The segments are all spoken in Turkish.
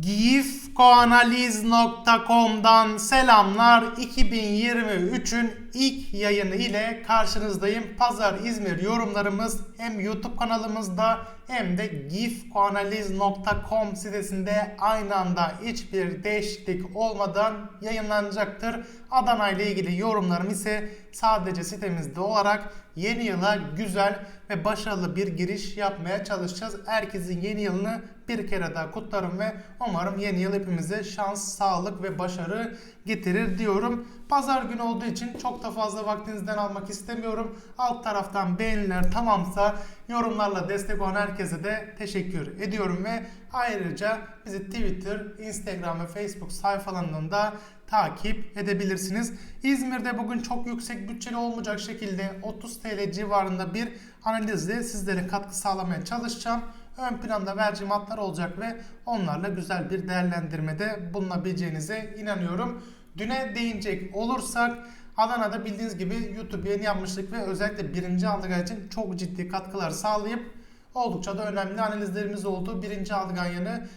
gifkoanaliz.com'dan selamlar. 2023'ün ilk yayını ile karşınızdayım. Pazar İzmir yorumlarımız hem YouTube kanalımızda hem de gifkoanaliz.com sitesinde aynı anda hiçbir değişiklik olmadan yayınlanacaktır. Adana ile ilgili yorumlarım ise sadece sitemizde olarak yeni yıla güzel ve başarılı bir giriş yapmaya çalışacağız. Herkesin yeni yılını bir kere daha kutlarım ve umarım yeni yıl hepimize şans, sağlık ve başarı getirir diyorum. Pazar günü olduğu için çok da fazla vaktinizden almak istemiyorum. Alt taraftan beğeniler tamamsa yorumlarla destek olan herkese de teşekkür ediyorum ve ayrıca bizi Twitter, Instagram ve Facebook sayfalarından da takip edebilirsiniz. İzmir'de bugün çok yüksek bütçeli olmayacak şekilde 30 TL civarında bir analizle sizlere katkı sağlamaya çalışacağım. Ön planda vereceğim hatlar olacak ve onlarla güzel bir değerlendirmede bulunabileceğinize inanıyorum. Düne değinecek olursak Adana'da bildiğiniz gibi YouTube yeni yapmıştık ve özellikle birinci aldıgan için çok ciddi katkılar sağlayıp oldukça da önemli analizlerimiz oldu. Birinci aldıgan yanı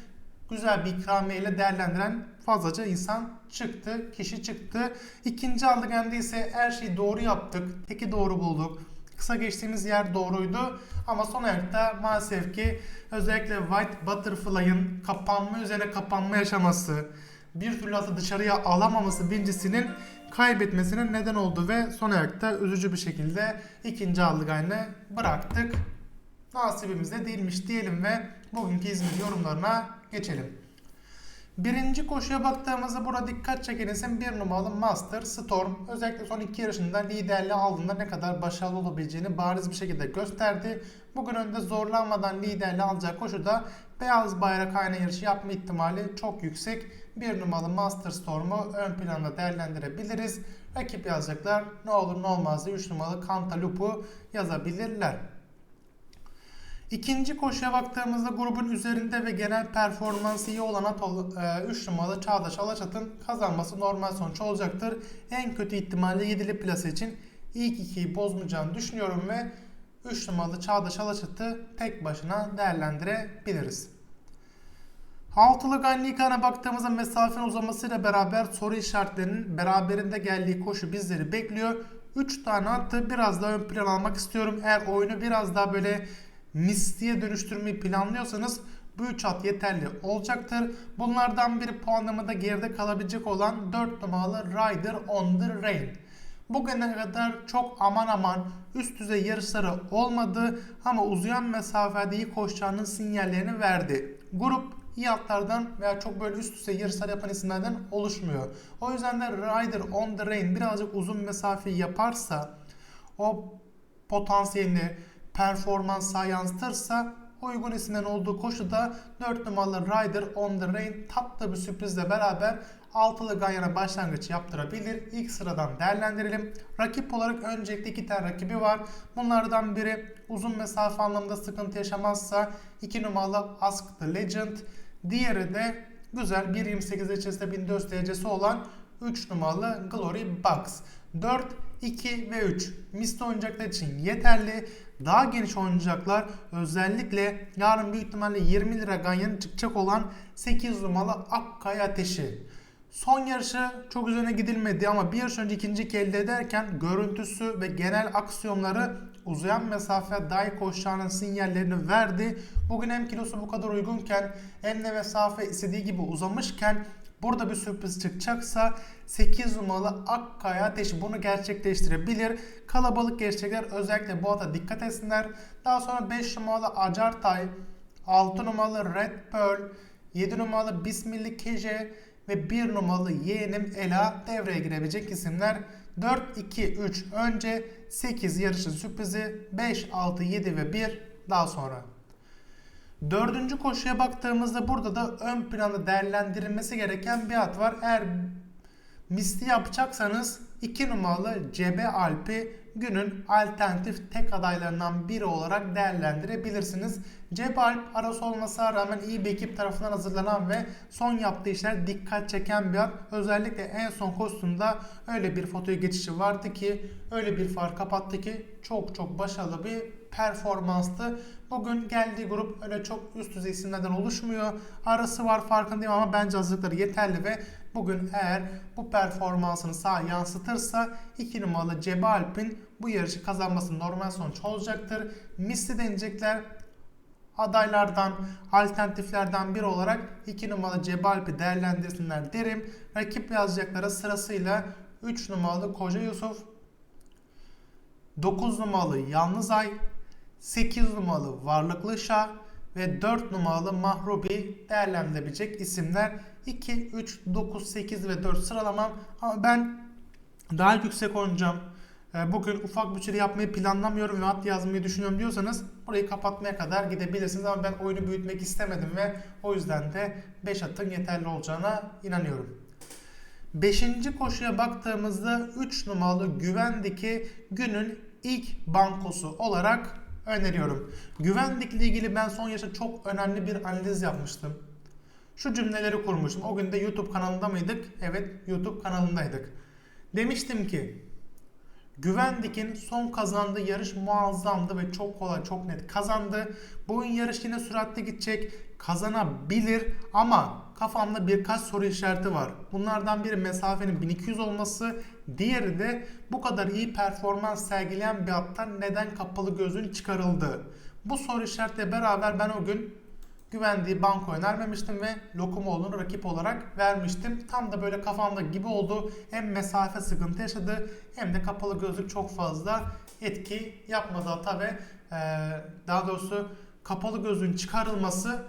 güzel bir ikramiye ile değerlendiren fazlaca insan çıktı, kişi çıktı. İkinci aldıganda ise her şeyi doğru yaptık, teki doğru bulduk. Kısa geçtiğimiz yer doğruydu ama son ayakta maalesef ki özellikle White Butterfly'ın kapanma üzerine kapanma yaşaması, bir türlü atı dışarıya alamaması birincisinin kaybetmesine neden oldu ve son ayakta üzücü bir şekilde ikinci aldıgayını bıraktık. Nasibimizde değilmiş diyelim ve bugünkü İzmir yorumlarına geçelim. Birinci koşuya baktığımızda burada dikkat çeken isim bir numaralı Master Storm. Özellikle son iki yarışında liderliği aldığında ne kadar başarılı olabileceğini bariz bir şekilde gösterdi. Bugün önde zorlanmadan liderliği alacağı koşuda beyaz bayrak aynı yarışı yapma ihtimali çok yüksek. Bir numaralı Master Storm'u ön planda değerlendirebiliriz. Rakip yazacaklar ne olur ne olmaz diye 3 numaralı Cantaloupe'u yazabilirler. İkinci koşuya baktığımızda grubun üzerinde ve genel performansı iyi olan at 3 numaralı Çağdaş Alaçat'ın kazanması normal sonuç olacaktır. En kötü ihtimalle 7'li plase için ilk ikiyi bozmayacağını düşünüyorum ve 3 numaralı Çağdaş Alaçat'ı tek başına değerlendirebiliriz. Altılı Gannikan'a baktığımızda mesafenin uzamasıyla beraber soru işaretlerinin beraberinde geldiği koşu bizleri bekliyor. 3 tane attı biraz daha ön plan almak istiyorum. Eğer oyunu biraz daha böyle mistiğe dönüştürmeyi planlıyorsanız bu 3 at yeterli olacaktır. Bunlardan biri puanlamada geride kalabilecek olan 4 numaralı Rider on the Rain. Bugüne kadar çok aman aman üst düzey yarışları olmadı ama uzayan mesafede iyi koşacağının sinyallerini verdi. Grup iyi atlardan veya çok böyle üst düzey yarışlar yapan isimlerden oluşmuyor. O yüzden de Rider on the Rain birazcık uzun mesafe yaparsa o potansiyelini performansa yansıtırsa uygun isimden olduğu koşuda 4 numaralı Rider on the Rain tatlı bir sürprizle beraber altılı Ganyan'a başlangıç yaptırabilir. İlk sıradan değerlendirelim. Rakip olarak öncelikle iki tane rakibi var. Bunlardan biri uzun mesafe anlamında sıkıntı yaşamazsa 2 numaralı Ask the Legend. Diğeri de güzel 1.28 içerisinde 1400 derecesi olan 3 numaralı Glory Box. 4, 2 ve 3 misli oyuncaklar için yeterli. Daha geniş oyuncaklar özellikle yarın büyük ihtimalle 20 lira ganyanı çıkacak olan 8 numaralı Akkaya Ateşi. Son yarışı çok üzerine gidilmedi ama bir yarış önce ikinci elde ederken görüntüsü ve genel aksiyonları uzayan mesafe dahi koşacağının sinyallerini verdi. Bugün hem kilosu bu kadar uygunken hem de mesafe istediği gibi uzamışken burada bir sürpriz çıkacaksa 8 numaralı Akkaya Ateşi bunu gerçekleştirebilir. Kalabalık gerçekler özellikle bu ata dikkat etsinler. Daha sonra 5 numaralı Acartay, 6 numaralı Red Pearl, 7 numaralı Bismillah Keje ve 1 numaralı yeğenim Ela devreye girebilecek isimler. 4, 2, 3 önce 8 yarışın sürprizi 5, 6, 7 ve 1 daha sonra. Dördüncü koşuya baktığımızda burada da ön planda değerlendirilmesi gereken bir at var. Eğer misli yapacaksanız 2 numaralı Cebe Alp'i günün alternatif tek adaylarından biri olarak değerlendirebilirsiniz. Cebe Alp arası olmasına rağmen iyi bir ekip tarafından hazırlanan ve son yaptığı işler dikkat çeken bir at. Özellikle en son kostümde öyle bir fotoya geçişi vardı ki öyle bir far kapattı ki çok çok başarılı bir performanstı. Bugün geldiği grup öyle çok üst düzey isimlerden oluşmuyor. Arası var farkındayım ama bence hazırlıkları yeterli ve bugün eğer bu performansını sahaya yansıtırsa 2 numaralı Cebe Alp'in bu yarışı kazanması normal sonuç olacaktır. Misli deneyecekler adaylardan, alternatiflerden biri olarak 2 numaralı Cebalp'i değerlendirsinler derim. Rakip yazacaklara sırasıyla 3 numaralı Koca Yusuf, 9 numaralı Yalnız Ay, 8 numaralı Varlıklı Şah ve 4 numaralı Mahrubi değerlendirilebilecek isimler. 2, 3, 9, 8 ve 4 sıralamam ama ben daha yüksek oynayacağım. Ee, Bugün ufak bütçeli yapmayı planlamıyorum ve at yazmayı düşünüyorum diyorsanız burayı kapatmaya kadar gidebilirsiniz ama ben oyunu büyütmek istemedim ve o yüzden de 5 atın yeterli olacağına inanıyorum. Beşinci koşuya baktığımızda 3 numaralı Güvendik'i günün ilk bankosu olarak öneriyorum. Güvendik ile ilgili ben son yaşta çok önemli bir analiz yapmıştım. Şu cümleleri kurmuştum. O gün de YouTube kanalında mıydık? Evet YouTube kanalındaydık. Demiştim ki Güvendik'in son kazandığı yarış muazzamdı ve çok kolay, çok net kazandı. Bu oyun yarış yine süratli gidecek, kazanabilir ama kafamda birkaç soru işareti var. Bunlardan biri mesafenin 1200 olması, diğeri de bu kadar iyi performans sergileyen bir attan neden kapalı gözün çıkarıldı. Bu soru işaretiyle beraber ben o gün güvendiği banko önermemiştim ve Lokumoğlu'nu rakip olarak vermiştim. Tam da böyle kafamda gibi oldu. Hem mesafe sıkıntı yaşadı hem de kapalı gözlük çok fazla etki yapmadı ata ve e, daha doğrusu kapalı gözlüğün çıkarılması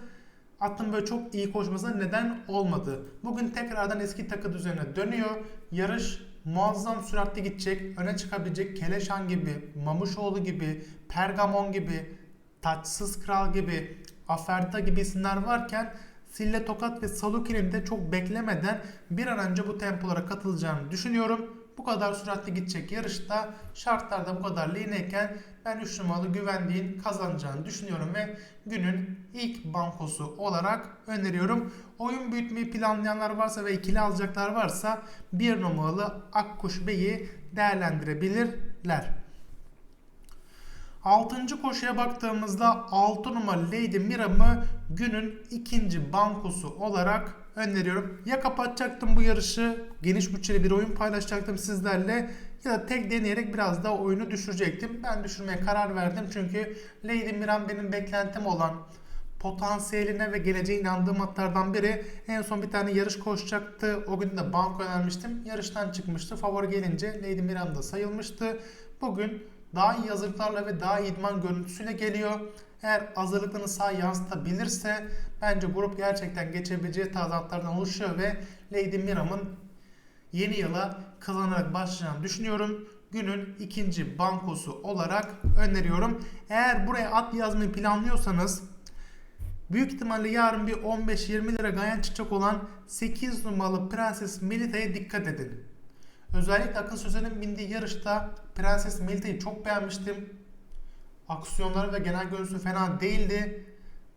atın böyle çok iyi koşmasına neden olmadı. Bugün tekrardan eski takı düzenine dönüyor. Yarış muazzam süratli gidecek. Öne çıkabilecek Keleşan gibi, Mamuşoğlu gibi, Pergamon gibi, Taçsız Kral gibi, Aferta gibi isimler varken Sille Tokat ve Saluki'nin de çok beklemeden bir an önce bu tempolara katılacağını düşünüyorum. Bu kadar süratli gidecek yarışta şartlarda bu kadar leğeneyken ben 3 numaralı güvendiğin kazanacağını düşünüyorum ve günün ilk bankosu olarak öneriyorum. Oyun büyütmeyi planlayanlar varsa ve ikili alacaklar varsa 1 numaralı Akkuş Bey'i değerlendirebilirler. 6. koşuya baktığımızda 6 numaralı Lady Miram'ı günün ikinci bankosu olarak öneriyorum. Ya kapatacaktım bu yarışı, geniş bütçeli bir oyun paylaşacaktım sizlerle ya da tek deneyerek biraz daha oyunu düşürecektim. Ben düşürmeye karar verdim çünkü Lady Miram benim beklentim olan potansiyeline ve geleceğe inandığım atlardan biri. En son bir tane yarış koşacaktı. O gün de banko önermiştim. Yarıştan çıkmıştı. Favori gelince Lady Miram da sayılmıştı. Bugün daha iyi hazırlıklarla ve daha iyi idman görüntüsüyle geliyor. Eğer hazırlıklarını sağ yansıtabilirse bence grup gerçekten geçebileceği tazatlardan oluşuyor ve Lady Miram'ın yeni yıla kazanarak başlayacağını düşünüyorum. Günün ikinci bankosu olarak öneriyorum. Eğer buraya at yazmayı planlıyorsanız büyük ihtimalle yarın bir 15-20 lira gayen çıkacak olan 8 numaralı Prenses Melita'ya dikkat edin. Özellikle Akın Sözen'in bindiği yarışta Prenses Melita'yı çok beğenmiştim. Aksiyonları ve genel görüntüsü fena değildi.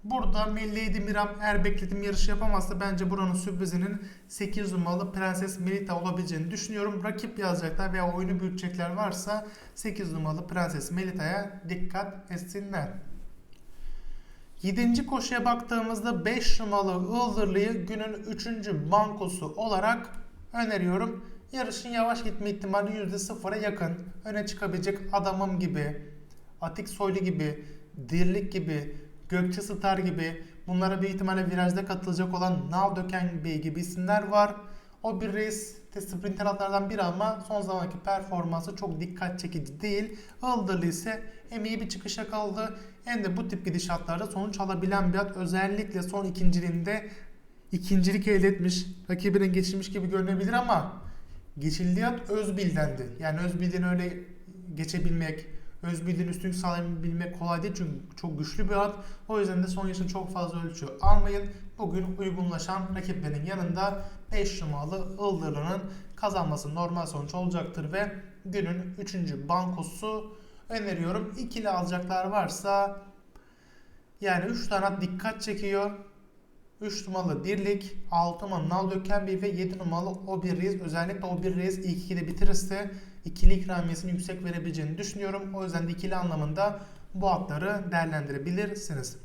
Burada Lady Miram eğer beklediğim yarışı yapamazsa bence buranın sürprizinin 8 numaralı Prenses Melita olabileceğini düşünüyorum. Rakip yazacaklar veya oyunu büyütecekler varsa 8 numaralı Prenses Melita'ya dikkat etsinler. 7. koşuya baktığımızda 5 numaralı Ildırlı'yı günün 3. bankosu olarak öneriyorum. Yarışın yavaş gitme ihtimali %0'a yakın. Öne çıkabilecek adamım gibi, Atik Soylu gibi, Dirlik gibi, Gökçe Star gibi bunlara bir ihtimalle virajda katılacak olan Nav Döken Bey gibi isimler var. O bir reis sprinter atlardan biri ama son zamanki performansı çok dikkat çekici değil. Ildırlı ise hem iyi bir çıkış yakaladı hem de bu tip gidişatlarda sonuç alabilen bir at. Özellikle son ikinciliğinde ikincilik elde etmiş, rakibine geçirmiş gibi görünebilir ama geçildiği at Özbil'dendi. Yani Özbil'den öyle geçebilmek, Özbil'in üstünlük sağlayabilmek kolay değil çünkü çok güçlü bir at. O yüzden de son yaşını çok fazla ölçü almayın. Bugün uygunlaşan rakiplerin yanında 5 numaralı Ildırlı'nın kazanması normal sonuç olacaktır ve günün 3. bankosu öneriyorum. İkili alacaklar varsa yani 3 tane at dikkat çekiyor. 3 numaralı Dirlik, 6 numaralı Naldökenbi ve 7 numaralı O bir Reis. Özellikle O bir Reis ilk ikili bitirirse ikili ikramiyesini yüksek verebileceğini düşünüyorum. O yüzden de ikili anlamında bu atları değerlendirebilirsiniz.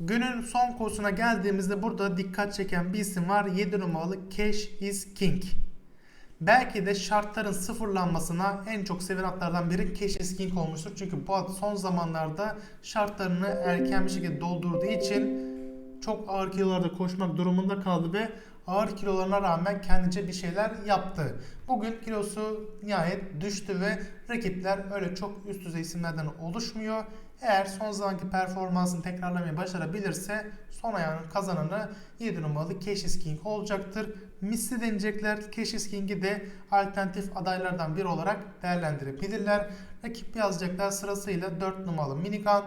Günün son kursuna geldiğimizde burada dikkat çeken bir isim var. 7 numaralı Cash is King. Belki de şartların sıfırlanmasına en çok seven atlardan biri Cash is King olmuştur. Çünkü bu at son zamanlarda şartlarını erken bir şekilde doldurduğu için çok ağır kilolarda koşmak durumunda kaldı ve ağır kilolarına rağmen kendince bir şeyler yaptı. Bugün kilosu nihayet düştü ve rakipler öyle çok üst düzey isimlerden oluşmuyor. Eğer son zamanki performansını tekrarlamayı başarabilirse son ayağının kazananı 7 numaralı Cassius King olacaktır. Misli deneyecekler. Cassius King'i de alternatif adaylardan biri olarak değerlendirebilirler. Rakip yazacaklar sırasıyla 4 numaralı Minigun,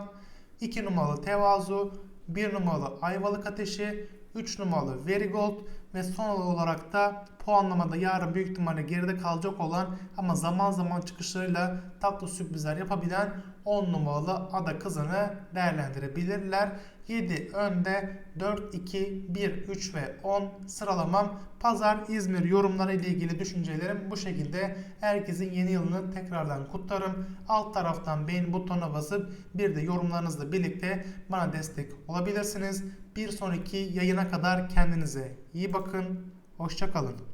2 numaralı Tevazu, 1 numaralı Ayvalık Ateşi, 3 numaralı Verigold ve son olarak da puanlamada yarın büyük ihtimalle geride kalacak olan ama zaman zaman çıkışlarıyla tatlı sürprizler yapabilen 10 numaralı ada kızını değerlendirebilirler. 7 önde 4, 2, 1, 3 ve 10 sıralamam. Pazar İzmir yorumları ile ilgili düşüncelerim bu şekilde. Herkesin yeni yılını tekrardan kutlarım. Alt taraftan beğeni butonuna basıp bir de yorumlarınızla birlikte bana destek olabilirsiniz. Bir sonraki yayına kadar kendinize iyi bakın. Hoşçakalın.